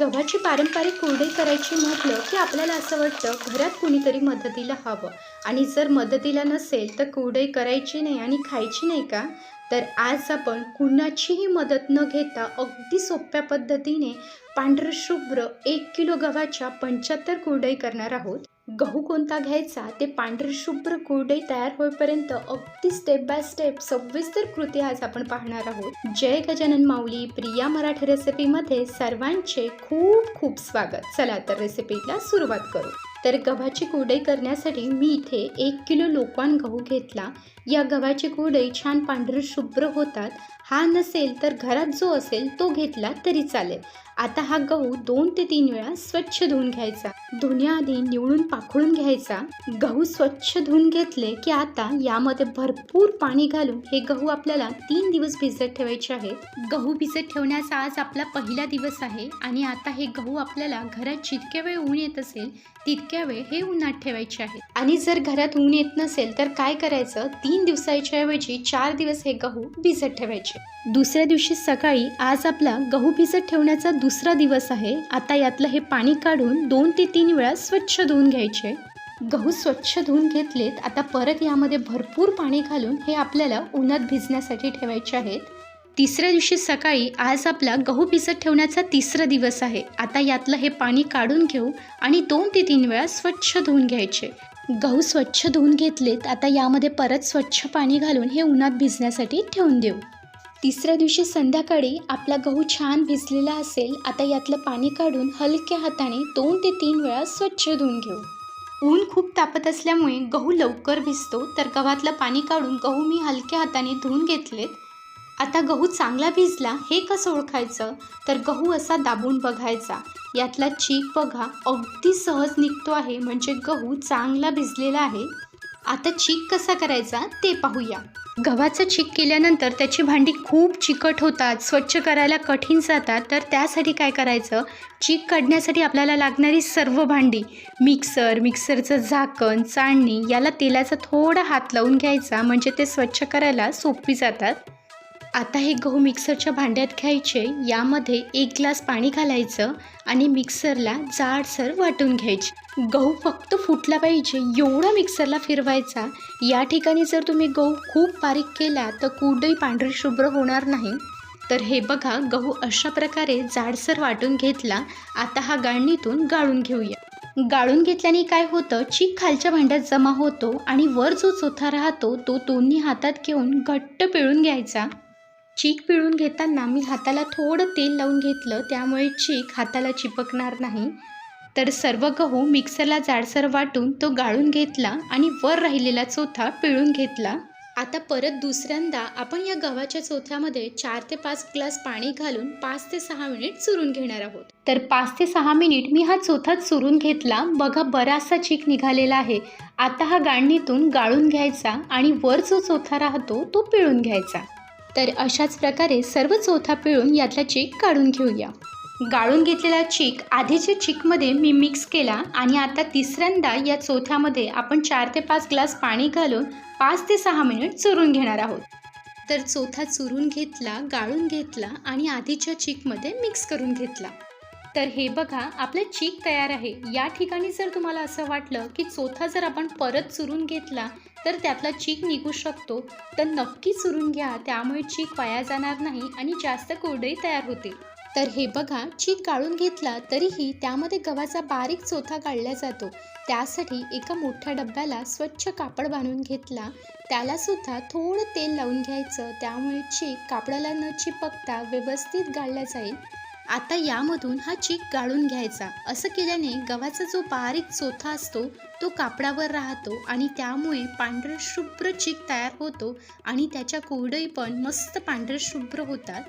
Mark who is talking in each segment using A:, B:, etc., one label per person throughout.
A: गव्हाची पारंपरिक कुरडई करायची म्हटलं की आपल्याला असं वाटतं घरात कुणीतरी मदतीला हवं. आणि जर मदतीला नसेल तर कुरडई करायची नाही आणि खायची नाही का? तर आज आपण कुणाचीही मदत न घेता अगदी सोप्या पद्धतीने पांढरशुभ्र एक किलो गव्हाच्या पंच्याहत्तर कुरडई करणार आहोत. गहू कोणता घ्यायचा? ते पांढरं शुभ्र कुरडई तयार होईपर्यंत अगदी स्टेप बाय स्टेप सविस्तर कृती आज आपण पाहणार आहोत. जय गजानन माऊली प्रिया मराठी रेसिपीमध्ये सर्वांचे खूप खूप स्वागत. चला तर रेसिपीला सुरुवात करू. तर गव्हाची कुरडई करण्यासाठी मी इथे एक किलो लोकवान गहू घेतला. या गव्हाची कुरडई छान पांढरं शुभ्र होतात. हा नसेल तर घरात जो असेल तो घेतला तरी चालेल. आता हा गहू दोन ते तीन वेळा स्वच्छ धुवून घ्यायचा. धुण्याआधी निवडून पाखळून घ्यायचा. गहू स्वच्छ धुवून घेतले की आता यामध्ये भरपूर पाणी घालून हे गहू आपल्याला तीन दिवस भिजत ठेवायचे आहेत गहू भिजत ठेवण्याचा आज आपला पहिला दिवस आहे आणि आता हे गहू आपल्याला घरात जितक्या वेळ ऊन येत असेल तितक्या वेळ हे उन्हात ठेवायचे आहे. आणि जर घरात ऊन येत नसेल तर काय करायचं? तीन दिवसाच्या ऐवजी चार दिवस हे गहू भिजत ठेवायचे. दुसऱ्या दिवशी सकाळी आज आपला गहू भिजत ठेवण्याचा दुसरा दिवस आहे. आता यातलं हे पाणी काढून दोन ते तीन वेळा स्वच्छ धुवून घ्यायचे. गहू स्वच्छ धुवून घेतलेत. आता परत यामध्ये भरपूर पाणी घालून हे आपल्याला उन्हात भिजण्यासाठी ठेवायचे आहेत. तिसऱ्या दिवशी सकाळी आज आपला गहू भिजत ठेवण्याचा तिसरा दिवस आहे. आता यातलं हे पाणी काढून घेऊ आणि दोन ते तीन वेळा स्वच्छ धुवून घ्यायचे. गहू स्वच्छ धुवून घेतलेत. आता यामध्ये परत स्वच्छ पाणी घालून हे उन्हात भिजण्यासाठी ठेवून देऊ. तिसऱ्या दिवशी संध्याकाळी आपला गहू छान भिजलेला असेल आता यातलं पाणी काढून हलक्या हाताने दोन ते तीन वेळा स्वच्छ धुवून घेऊ. ऊन खूप तापत असल्यामुळे गहू लवकर भिजतो तर गव्हातलं पाणी काढून गहू मी हलक्या हाताने धुवून घेतलेत. आता गहू चांगला भिजला हे कसं ओळखायचं? तर गहू असा दाबून बघायचा. यातला चीक बघा अगदी सहज निघतो आहे म्हणजे गहू चांगला भिजलेला आहे. आता चीक कसा करायचा ते पाहूया. गव्हाचं चीक केल्यानंतर त्याची भांडी खूप चिकट होतात स्वच्छ करायला कठीण जातात. तर त्यासाठी काय करायचं? चीक काढण्यासाठी आपल्याला लागणारी सर्व भांडी मिक्सर मिक्सरचं झाकण चाळणी याला तेलाचा थोडा हात लावून घ्यायचा. म्हणजे ते स्वच्छ करायला सोपी जातात. आता हे गहू मिक्सरच्या भांड्यात घ्यायचे यामध्ये एक ग्लास पाणी घालायचं आणि मिक्सरला जाडसर वाटून घ्यायचे. गहू फक्त फुटला पाहिजे एवढा मिक्सरला फिरवायचा या ठिकाणी जर तुम्ही गहू खूप बारीक केला तर कुठंही पांढरी शुभ्र होणार नाही. तर हे बघा गहू अशा प्रकारे जाडसर वाटून घेतला आता हा गाळणीतून गाळून घेऊया. गाळून घेतल्याने काय होतं चीक खालच्या भांड्यात जमा होतो आणि वर जो चोथा राहतो तो दोन्ही हातात घेऊन घट्ट पिळून घ्यायचा. चीक पिळून घेताना मी हाताला थोडं तेल लावून घेतलं त्यामुळे चीक हाताला चिपकणार नाही. तर सर्व गहू मिक्सरला जाडसर वाटून तो गाळून घेतला आणि वर राहिलेला चोथा पिळून घेतला. आता परत दुसऱ्यांदा आपण या गव्हाच्या चोथ्यामध्ये चार ते पाच ग्लास पाणी घालून पाच ते सहा मिनिट चुरून घेणार आहोत. तर पाच ते सहा मिनिट मी हा चोथा चुरून घेतला. बघा बराचसा चीक निघालेला आहे. आता हा गाळणीतून गाळून घ्यायचा आणि वर जो चोथा राहतो तो पिळून घ्यायचा. तर अशाच प्रकारे सर्व चोथा पिळून यातला चीक काढून घेऊया. गाळून घेतलेला चीक आधीच्या चीकमध्ये मी मिक्स केला आणि आता तिसऱ्यांदा या चोथ्यामध्ये आपण चार ते पाच ग्लास पाणी घालून पाच ते सहा मिनिट चुरून घेणार आहोत. तर चोथा चुरून घेतला गाळून घेतला आणि आधीच्या चीकमध्ये मिक्स करून घेतला. तर हे बघा आपलं चीक तयार आहे. या ठिकाणी जर तुम्हाला असं वाटलं की चोथा जर आपण परत चुरून घेतला तर त्यातला चीक निघू शकतो. तर नक्की चुरून घ्या त्यामुळे चीक वाया जाणार नाही आणि जास्त कोरडही तयार होतील. तर हे बघा चीक गाळून घेतला तरीही त्यामध्ये गव्हाचा बारीक चोथा गाळला जातो. त्यासाठी एका मोठ्या डब्याला स्वच्छ कापड बांधून घेतला. त्याला सुद्धा थोडं तेल लावून घ्यायचं. त्यामुळे चीक कापडाला न चिपकता व्यवस्थित गाळला जाईल. आता यामधून हा चीक गाळून घ्यायचा. असं केल्याने गव्हाचा जो बारीक चोथा असतो तो कापडावर राहतो आणि त्यामुळे पांढरं शुभ्र चीक तयार होतो आणि त्याच्या कोरडई पण मस्त पांढरे शुभ्र होतात.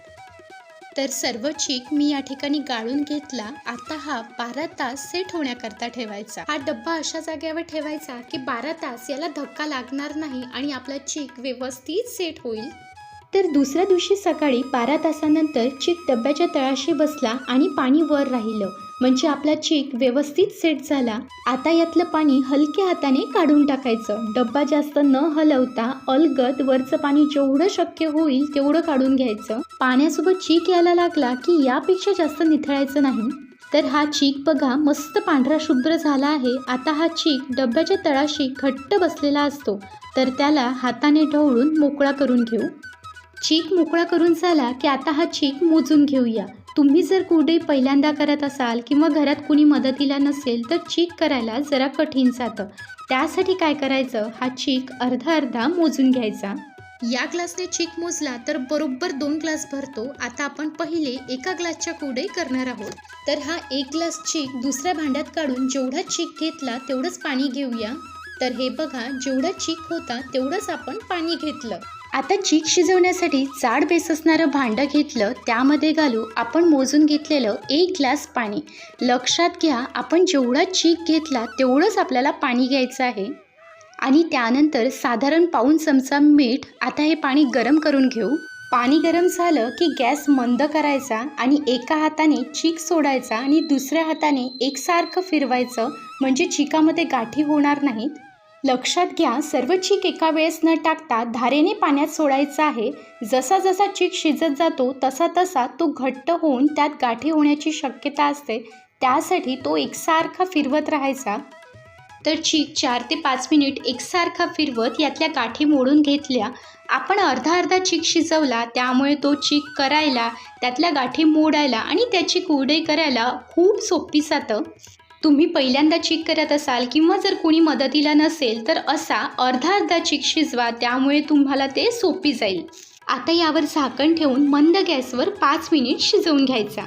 A: तर सर्व चीक मी या ठिकाणी गाळून घेतला. आता हा बारा तास सेट होण्याकरता ठेवायचा. हा डब्बा अशा जागेवर ठेवायचा की बारा तास याला धक्का लागणार नाही आणि आपला चीक व्यवस्थित सेट होईल. तर दुसऱ्या दिवशी सकाळी बारा तासानंतर चीक डब्याच्या तळाशी बसला आणि पाणी वर राहिलं. म्हणजे आपला चीक व्यवस्थित सेट झाला. आता यातलं पाणी हलक्या हाताने काढून टाकायचं. डब्बा जास्त न हलवता अलगद वरचं पाणी जेवढं शक्य होईल तेवढं काढून घ्यायचं. पाण्यासोबत चीक यायला लागला की यापेक्षा जास्त निथळायचं नाही. तर हा चीक बघा मस्त पांढरा शुभ्र झाला आहे. आता हा चीक डब्याच्या तळाशी घट्ट बसलेला असतो. तर त्याला हाताने ढवळून मोकळा करून घेऊ. चीक मोकळा करून झाला की आता हा चीक मोजून घेऊया. तुम्ही जर कुठे पहिल्यांदा करत असाल किंवा घरात कुणी मदतीला नसेल तर चीक करायला जरा कठीण जातं. त्यासाठी काय करायचं? हा चीक अर्धा अर्धा मोजून घ्यायचा. या ग्लासने चीक मोजला तर बरोबर दोन ग्लास भरतो. आता आपण पहिले एका ग्लासच्या कुडे करणार आहोत. तर हा एक ग्लास चीक दुसऱ्या भांड्यात काढून जेवढा चीक घेतला तेवढंच पाणी घेऊया. तर हे बघा जेवढा चीक होता तेवढंच आपण पाणी घेतलं. आता चीक शिजवण्यासाठी जाड बेस असणारं भांडं घेतलं त्यामध्ये घालू आपण मोजून घेतलेलं एक ग्लास पाणी. लक्षात घ्या आपण जेवढा चीक घेतला तेवढंच आपल्याला पाणी घ्यायचं आहे. आणि त्यानंतर साधारण पाऊण चमचा मीठ आता हे पाणी गरम करून घेऊ. पाणी गरम झालं की गॅस मंद करायचा आणि एका हाताने चीक सोडायचा आणि दुसऱ्या हाताने एकसारखं फिरवायचं म्हणजे चिकामध्ये गाठी होणार नाहीत. लक्षात घ्या सर्व चीक एका वेळेस न टाकता धारेने पाण्यात सोडायचा आहे. जसा जसा चीक शिजत जातो तसा तसा तो घट्ट होऊन त्यात गाठी होण्याची शक्यता असते. त्यासाठी तो एकसारखा फिरवत राहायचा. तर चीक चार ते पाच मिनिट एकसारखा फिरवत यातल्या गाठी मोडून घेतल्या. आपण अर्धा अर्धा चीक शिजवला त्यामुळे तो चीक करायला त्यातल्या गाठी मोडायला आणि त्याची कुरडई करायला खूप सोपी जातं. तुम्ही पहिल्यांदा चीक करत असाल किंवा जर कोणी मदतीला नसेल तर असा अर्धा अर्धा चीक शिजवा त्यामुळे तुम्हाला ते सोपी जाईल. आता यावर झाकण ठेवून मंद गॅसवर पाच मिनिट शिजवून घ्यायचा.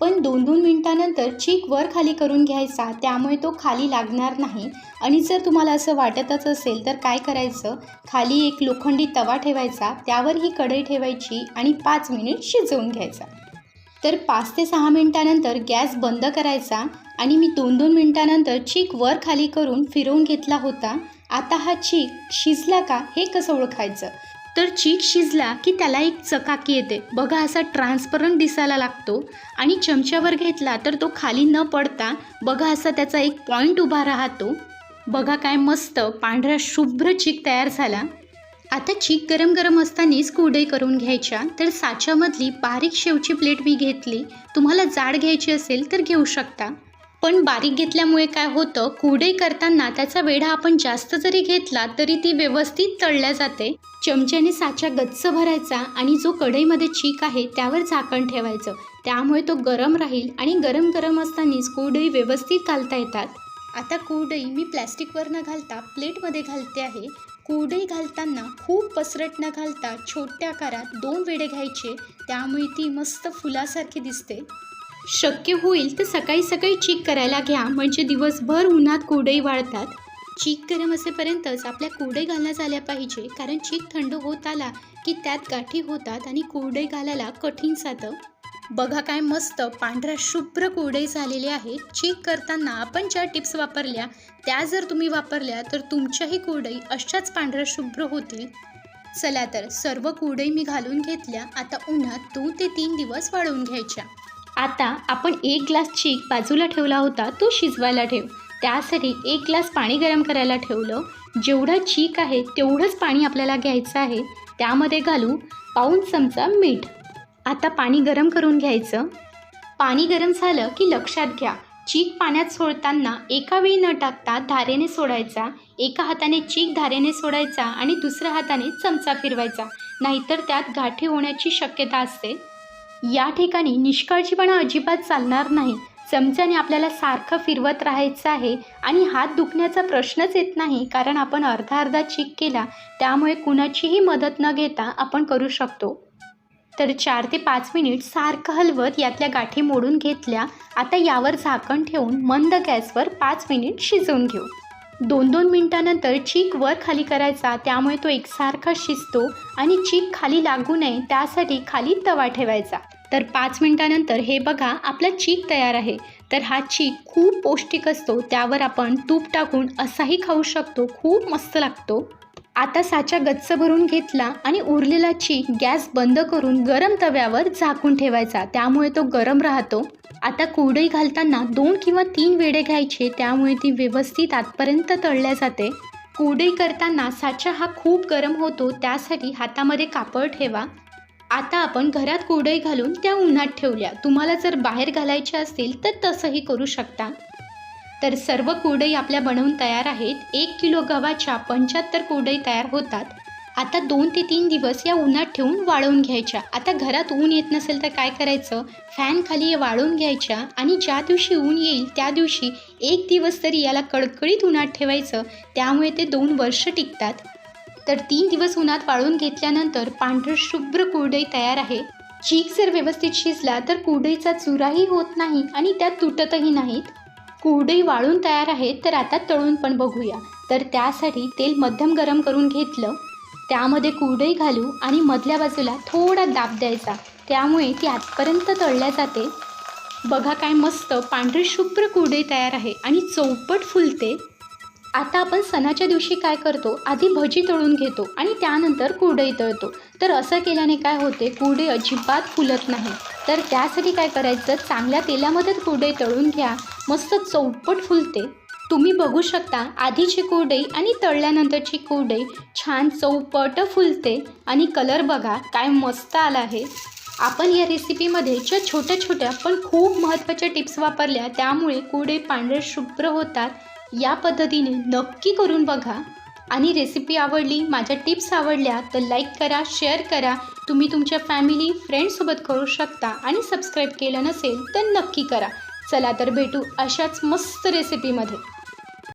A: पण दोन दोन मिनिटानंतर चीक वर खाली करून घ्यायचा त्यामुळे तो खाली लागणार नाही. आणि जर तुम्हाला असं वाटतच असेल तर काय करायचं? खाली एक लोखंडी तवा ठेवायचा त्यावर ही कढई ठेवायची आणि पाच मिनिट शिजवून घ्यायचा. तर पाच ते सहा मिनटानंतर गॅस बंद करायचा आणि मी दोन दोन मिनटानंतर चीक वर खाली करून फिरवून घेतला होता. आता हा चीक शिजला का हे कसं ओळखायचं? तर चीक शिजला की त्याला एक चकाकी येते. बघा असा ट्रान्सपरंट दिसायला लागतो आणि चमच्यावर घेतला तर तो खाली न पडता बघा असा त्याचा एक पॉईंट उभा राहतो. बघा काय मस्त पांढरा शुभ्र चीक तयार झाला. आता चीक गरम गरम असतानाच कुरडई करून घ्यायच्या तर साच्यामधली बारीक शेवची प्लेट मी घेतली. तुम्हाला जाड घ्यायची असेल तर घेऊ शकता. पण बारीक घेतल्यामुळे काय होतं कुरडई करताना त्याचा वेढा आपण जास्त जरी घेतला तरी ती व्यवस्थित तळल्या जाते. चमच्याने साचा गच्च भरायचा आणि जो कढईमध्ये चीक आहे त्यावर झाकण ठेवायचं. त्यामुळे तो गरम राहील आणि गरम गरम असतानाच कुरडई व्यवस्थित घालता येतात. आता कुरडई मी प्लॅस्टिकवर न घालता प्लेटमध्ये घालते आहे. कुरडई घालताना खूप पसरट न घालता छोट्या आकारात दोन वेडे घ्यायचे त्यामुळे ती मस्त फुलासारखी दिसते. शक्य होईल तर सकाळी सकाळी चीक करायला घ्या म्हणजे दिवसभर उन्हात कुरडई वाळतात. चीक गरम असेपर्यंतच आपल्या कुरडई घालण्यात आल्या पाहिजे कारण चीक थंड होत आला की त्यात गाठी होतात आणि कुरडई घालायला कठीण जातं. बघा काय मस्त पांढऱ्या शुभ्र कुरडई झालेली आहे. चीक करताना आपण ज्या टिप्स वापरल्या त्या जर तुम्ही वापरल्या तर तुमच्याही कोरडई अशाच पांढऱ्या शुभ्र होतील. चला तर सर्व कोरडई मी घालून घेतल्या. आता उन्हात दोन ते तीन दिवस वाळवून घ्यायच्या. आता आपण एक ग्लास चीक बाजूला ठेवला होता तो शिजवायला ठेव. त्यासाठी एक ग्लास पाणी गरम करायला ठेवलं. जेवढं चीक आहे तेवढंच पाणी आपल्याला घ्यायचं आहे. त्यामध्ये घालू पाऊण चमचा मीठ. आता पाणी गरम करून घ्यायचं. पाणी गरम झालं की लक्षात घ्या चीक पाण्यात सोडताना एका वेळी न टाकता धारेने सोडायचा एका हाताने चीक धारेने सोडायचा आणि दुसऱ्या हाताने चमचा फिरवायचा नाहीतर त्यात गाठी होण्याची शक्यता असते. या ठिकाणी निष्काळजीपणा अजिबात चालणार नाही. चमच्याने आपल्याला सारखं फिरवत राहायचं आहे आणि हात दुखण्याचा प्रश्नच येत नाही कारण आपण अर्धा अर्धा चीक केला त्यामुळे कुणाचीही मदत न घेता आपण करू शकतो. तर चार ते पाच मिनिट सारखं हलवत यातल्या गाठी मोडून घेतल्या. आता यावर झाकण ठेवून मंद गॅसवर पाच मिनिट शिजवून घेऊ. दोन दोन मिनिटानंतर चीक वर खाली करायचा त्यामुळे तो एकसारखा शिजतो आणि चीक खाली लागू नये त्यासाठी खाली तवा ठेवायचा. तर पाच मिनिटानंतर हे बघा आपला चीक तयार आहे. तर हा चीक खूप पौष्टिक असतो त्यावर आपण तूप टाकून असाही खाऊ शकतो खूप मस्त लागतो. आता साचा गच्च भरून घेतला आणि उरलेला ची गॅस बंद करून गरम तव्यावर झाकून ठेवायचा. त्यामुळे तो गरम राहतो. आता कुरडई घालताना दोन किंवा तीन वेडे घ्यायचे त्यामुळे ती व्यवस्थित आतपर्यंत तळल्या जाते. कुरडई करताना साचा हा खूप गरम होतो त्यासाठी हातामध्ये कापड ठेवा. आता आपण घरात कुरडई घालून त्या उन्हात ठेवल्या. तुम्हाला जर बाहेर घालायच्या असतील तर तसंही करू शकता. तर सर्व कुरडई आपल्या बनवून तयार आहेत. एक किलो गव्हाच्या पंच्याहत्तर कुरडई तयार होतात. आता दोन ते तीन दिवस या उन्हात ठेवून वाळवून घ्यायच्या. आता घरात ऊन येत नसेल तर काय करायचं? फॅन खाली वाळवून घ्यायच्या आणि ज्या दिवशी ऊन येईल त्या दिवशी एक दिवस तरी याला कडकडीत उन्हात ठेवायचं. त्यामुळे ते दोन वर्ष टिकतात. तर तीन दिवस उन्हात वाळून घेतल्यानंतर पांढरं शुभ्र कुरडई तयार आहे. चीक जर व्यवस्थित शिजला तर कुरडईचा चुराही होत नाही आणि त्यात तुटतही नाहीत. कुरडई वाळून तयार आहेत तर आता तळून पण बघूया. तर त्यासाठी तेल मध्यम गरम करून घेतलं. त्यामध्ये कुरडई घालू आणि मधल्या बाजूला थोडा दाब द्यायचा. त्यामुळे ती आतपर्यंत तळल्या जाते. बघा काय मस्त पांढरी शुभ्र कुरडई तयार आहे आणि चौपट फुलते. आता आपण सणाच्या दिवशी काय करतो? आधी भजी तळून घेतो आणि त्यानंतर कुरडई तळतो. तर असं केल्याने काय होते? कुरडई अजिबात फुलत नाही. तर त्यासाठी काय करायचं? चांगल्या तेलामध्ये कुरडई तळून घ्या. मस्त चौपट फुलते. तुम्ही बघू शकता आधीची कुरडई आणि तळल्यानंतरची कुरडई छान चौपट फुलते. आणि कलर बघा काय मस्त आला आहे. आपण या रेसिपीमध्ये ज्या छोट्या छोट्या पण खूप महत्त्वाच्या टिप्स वापरल्या त्यामुळे कुरडे पांढरे शुभ्र होतात. या पद्धतीने नक्की करून बघा. आणि रेसिपी आवडली माझ्या टिप्स आवडल्या तर लाईक करा शेअर करा. तुम्ही तुमच्या फॅमिली फ्रेंडसोबत करू शकता. आणि सबस्क्राईब केलं नसेल तर नक्की करा. चला तर भेटू अशाच मस्त रेसिपीमध्ये